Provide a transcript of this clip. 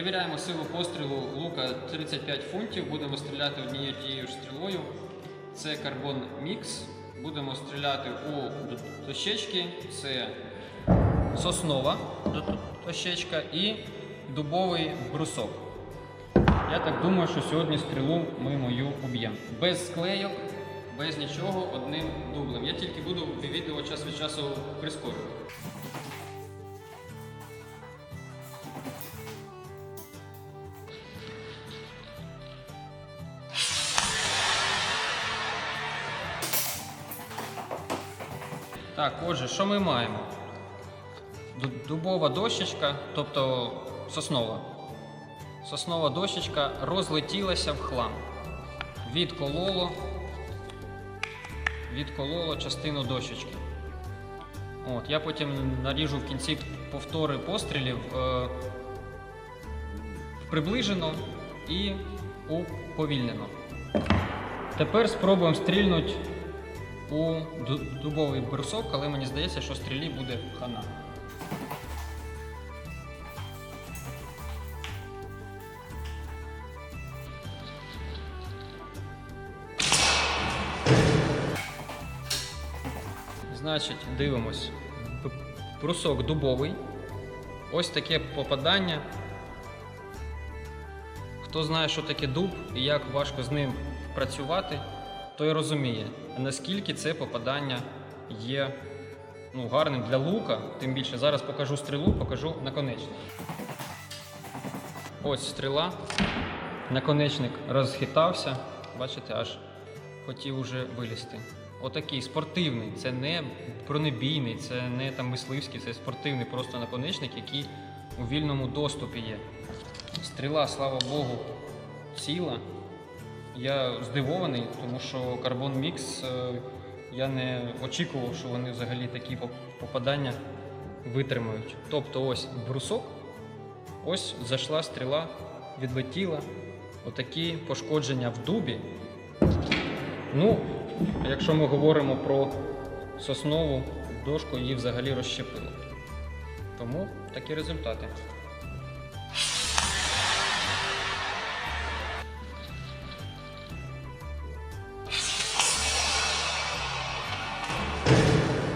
Перевіряємо силу пострілу лука 35 фунтів. Будемо стріляти однією тією ж стрілою. Це карбон мікс. Будемо стріляти у дощечки. Це соснова дощечка і дубовий брусок. Я так думаю, що сьогодні стрілу ми мою уб'ємо. Без склейок, без нічого, одним дублем. Я тільки буду відео час від часу прискорювати. Так, отже, що ми маємо? Дубова дощечка, тобто соснова. Соснова дощечка розлетілася в хлам. Відкололо, відкололо частину дощечки. От, я потім наріжу в кінці повтори пострілів е, приближено і уповільнено. Тепер спробуємо стрільнути у дубовий брусок, але мені здається, що стрілі буде хана. Значить, дивимось. Брусок дубовий. Ось таке попадання. Хто знає, що таке дуб і як важко з ним працювати, той розуміє, наскільки це попадання є ну, гарним для лука. Тим більше зараз покажу стрілу, покажу наконечник. Ось стріла. Наконечник розхитався. Бачите, аж хотів уже вилізти. Отакий спортивний, це не бронебійний, це не там мисливський, це спортивний просто наконечник, який у вільному доступі є. Стріла, слава Богу, ціла. Я здивований, тому що Carbon Mix е, я не очікував, що вони взагалі такі попадання витримають. Тобто ось брусок, ось зайшла стріла, відлетіла. Отакі пошкодження в дубі. Ну, якщо ми говоримо про соснову дошку, її взагалі розщепило. Тому такі результати.